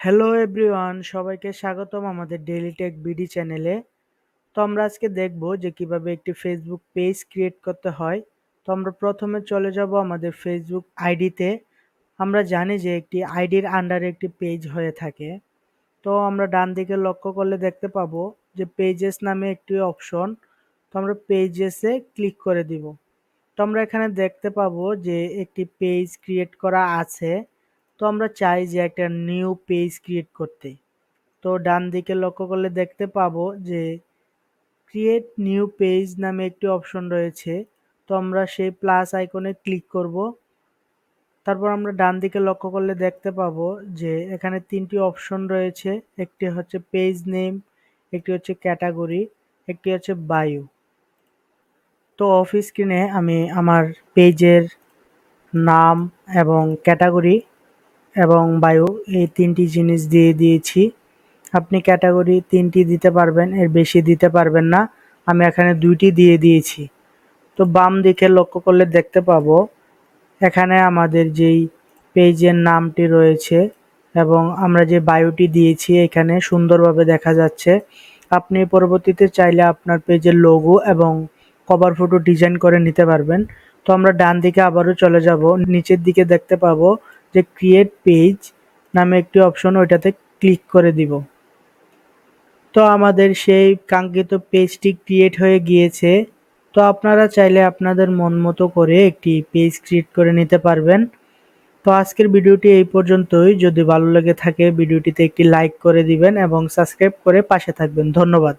Hello everyone সবাইকে স্বাগতম আমাদের ডেইলি টেক বিডি চ্যানেলে তো আমরা আজকে দেখব যে কীভাবে একটি ফেসবুক পেজ ক্রিয়েট করতে হয়। তো আমরা প্রথমে চলে যাব আমাদের ফেসবুক আইডিতে আমরা জানি যে একটি আইডির আন্ডারে একটি পেজ হয়ে থাকে। তো আমরা ডান দিকে লক্ষ্য করলে দেখতে পাবো যে পেজেস নামে একটি অপশন তো আমরা পেজেসে ক্লিক করে দিব। তো আমরা এখানে দেখতে পাবো যে একটি পেজ ক্রিয়েট করা আছে। তো আমরা চাই যে একটা নিউ পেজ ক্রিয়েট করতে। তো ডান দিকে লক্ষ্য করলে দেখতে পাবো যে ক্রিয়েট নিউ পেজ নামে একটি অপশন রয়েছে। তো আমরা সেই প্লাস আইকনে ক্লিক করব। তারপর আমরা ডান দিকে লক্ষ্য করলে দেখতে পাবো যে এখানে তিনটি অপশন রয়েছে। একটি হচ্ছে পেজ নেম একটি হচ্ছে ক্যাটাগরি একটি হচ্ছে বায়ু তো অফিস স্ক্রিনে আমি আমার পেজের নাম এবং ক্যাটাগরি এবং বায়ু, এই তিনটি জিনিস দিয়ে দিয়েছি। আপনি ক্যাটাগরি তিনটি দিতে পারবেন, এর বেশি দিতে পারবেন না। আমি এখানে দুইটি দিয়ে দিয়েছি। তো বাম দিকে লক্ষ্য করলে দেখতে পাবো, এখানে আমাদের যেই পেজের নামটি রয়েছে এবং আমরা যে বায়োটি দিয়েছি এখানে সুন্দরভাবে দেখা যাচ্ছে। আপনি পরবর্তীতে চাইলে আপনার পেজের লোগো এবং কভার ফটো ডিজাইন করে নিতে পারবেন। তো আমরা ডান দিকে আবারও চলে যাব, নিচের দিকে দেখতে পাবো যে ক্রিয়েট পেজ নামে একটি অপশন ওইটাতে ক্লিক করে দিব। তো আমাদের সেই কাঙ্ক্ষিত পেজটি ক্রিয়েট হয়ে গিয়েছে। তো আপনারা চাইলে আপনাদের মন মতো করে একটি পেজ ক্রিয়েট করে নিতে পারবেন। তো আজকের ভিডিওটি এই পর্যন্তই। যদি ভালো লেগে থাকে, ভিডিওটিতে একটি লাইক করে দিবেন এবং সাবস্ক্রাইব করে পাশে থাকবেন। ধন্যবাদ।